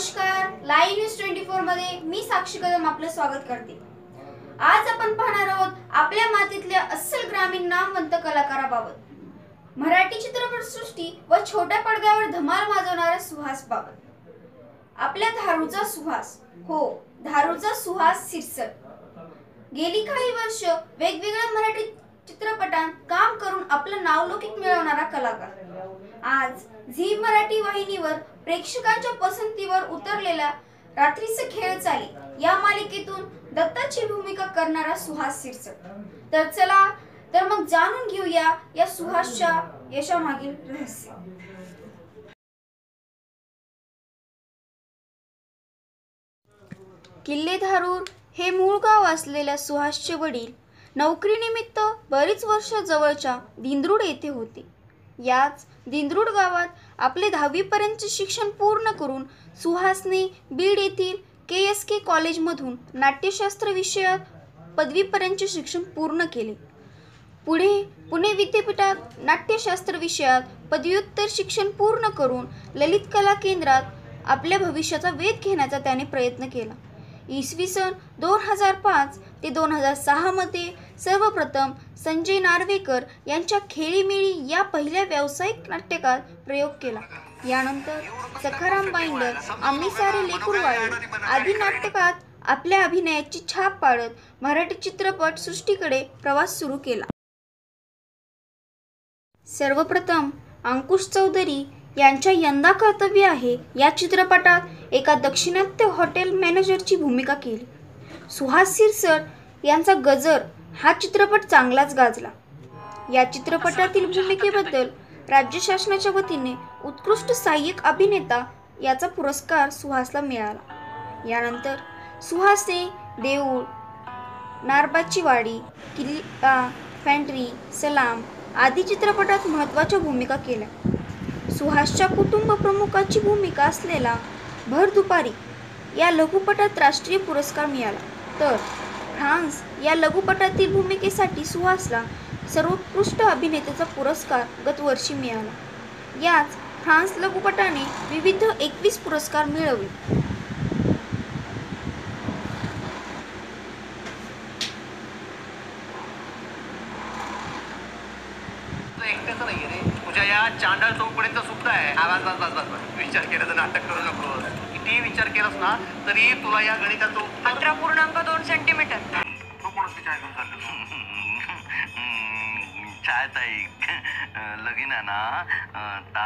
नमस्कार. Live news twenty फोरमध्ये मी साक्षी कदम आपलं स्वागत करते. आज आपण पाहणार आहोत आपल्या मातीतल्या अस्सल ग्रामीण नामवंत कलाकाराबाबत. मराठी चित्रपट सृष्टी व छोट्या पडद्यावर धमाल माजवणाऱ्या सुहास बाबत. आपल्या धारूचा सुहास. हो धारूचा सुहास शीर्षक गेली काही वर्ष वेगवेगळ्या मराठी चित्रपटांत काम करून आपलं नावलौकिक मिळवणारा कलाकार. आज झी मराठी वाहिनीवर प्रेक्षकांच्या पसंतीवर उतरलेला रात्रीचे खेळ चाली. या मालिकेतून दत्ताची भूमिका करणारा सुहास सिरसट तर चला तर मग जाणून घेऊया या सुहासच्या यशामागील रहस्य. किल्ले हे मूळ गाव असलेल्या सुहासचे वडील नोकरीनिमित्त बरीच वर्ष जवळच्या दिंद्रुड येथे होते. याच दिंद्रूड गावात आपले दहावीपर्यंतचे शिक्षण पूर्ण करून सुहासने बीड येथील के एस के कॉलेजमधून नाट्यशास्त्र विषयात पदवीपर्यंतचे शिक्षण पूर्ण केले. पुढे पुणे विद्यापीठात नाट्यशास्त्र विषयात पदव्युत्तर शिक्षण पूर्ण करून ललित कला केंद्रात आपल्या भविष्याचा वेध घेण्याचा त्याने प्रयत्न केला. इसवी सन दोन हजार पाच ते दोन हजार सहामध्ये सर्वप्रथम संजय नार्वेकर यांच्या खेळीमेळी या पहिल्या व्यावसायिक नाट्यकात प्रयोग केला. यानंतर सखाराम बाईंडर आम्ही सारे लेकुरवाळे आदी नाट्यकात आपल्या अभिनयाची छाप पाडत मराठी चित्रपट सृष्टीकडे प्रवास सुरू केला. सर्वप्रथम अंकुश चौधरी यांच्या यंदा कर्तव्य आहे या चित्रपटात एका दक्षिणात्य हॉटेल मॅनेजरची भूमिका केली. सुहास सिरसर यांचा गजर हा चित्रपट चांगलाच गाजला. या चित्रपटातील भूमिकेबद्दल राज्य शासनाच्या वतीने उत्कृष्ट सहाय्यक अभिनेता याचा पुरस्कार सुहासला मिळाला. यानंतर सुहासने देऊळ नारबाची वाडी किल्ला फॅन्ट्री सलाम आदी चित्रपटात महत्त्वाच्या भूमिका केल्या. सुहासच्या कुटुंब प्रमुखाची भूमिका असलेला भर दुपारी या लघुपटात राष्ट्रीय पुरस्कार मिळाला. तर फ्रान्स या लघुपटातील भूमिकेसाठी सुहासला सर्वोत्कृष्ट अभिनेत्याचा पुरस्कार गतवर्षी मिळाला. याच फ्रान्स लघुपटाने विविध एकवीस पुरस्कार मिळवले. तुझ्या या चांडाळ चौकपर्यंत सुद्धा आहे. आवाज बस बस बस बस विचार तर नाटक करू नको किती विचार केलास ना तरी तुला या गणिताचं उत्तर अठरा पूर्णांक दोन सेंटीमीटर तू कोणाची चाय घेऊन चाललो चाय ताई. लगीन आहे ना? ता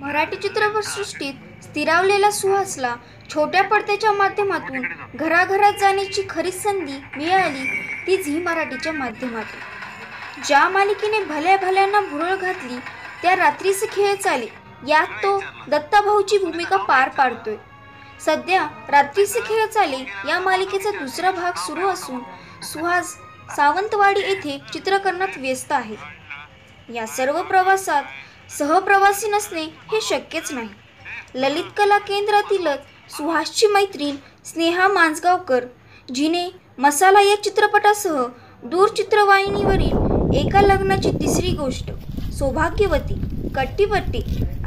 मराठी चित्रपटसृष्टीत स्थिरावलेला सुहासला छोट्या पडद्याच्या माध्यमातून घराघरात जाण्याची खरी संधी मिळाली ती झी मराठीच्या माध्यमातून. ज्या मालिकेने भल्या भल्यांना भुरळ घातली त्या रात्रीचे खेळ चाले. यात तो दत्ताभाऊची भूमिका पार पाडतोय. सध्या रात्रीचे खेळ चाले या मालिकेचा दुसरा भाग सुरू असून सुहास सावंतवाडी येथे चित्रकरणात व्यस्त आहे. या सर्व प्रवासात सहप्रवासी नसणे हे शक्यच नाही. ललित कला केंद्रातीलच सुहासची मैत्रीण स्नेहा मांजगावकर जिने मसाला या चित्रपटासह दूरचित्रवाहिनीवरील एका लग्नाची तिसरी गोष्ट सौभाग्यवती कट्टीपट्टी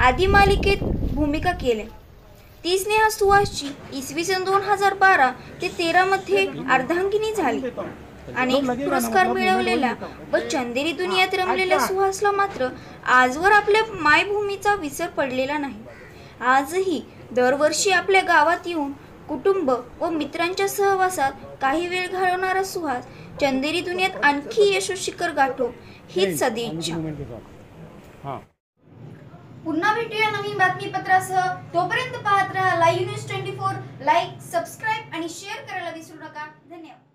आदी मालिकेत भूमिका केल्या ती स्नेहा सुहासची इसवी सन दोन हजार बारा ते तेरामध्ये अर्धांगिनी झाली. अनेक पुरस्कार मिळवलेला व चंदेरी दुनियात रमलेल्या सुहासला मात्र आजवर आपल्या मायभूमीचा विसर पडलेला नाही. आजही दरवर्षी आपल्या गावात येऊन कुटुंब व मित्रांच्या सहवासात काही वेळ घालवणारा सुहास चंदेरी दुनियात आणखी यशस्शिखर गाठो हीच सदिच्छा. पुन्हा भेटूया नवीन बातमीपत्रासह. तोपर्यंत पाहत राहा live news twenty four. Like subscribe आणि शेअर करायला विसरू नका. धन्यवाद.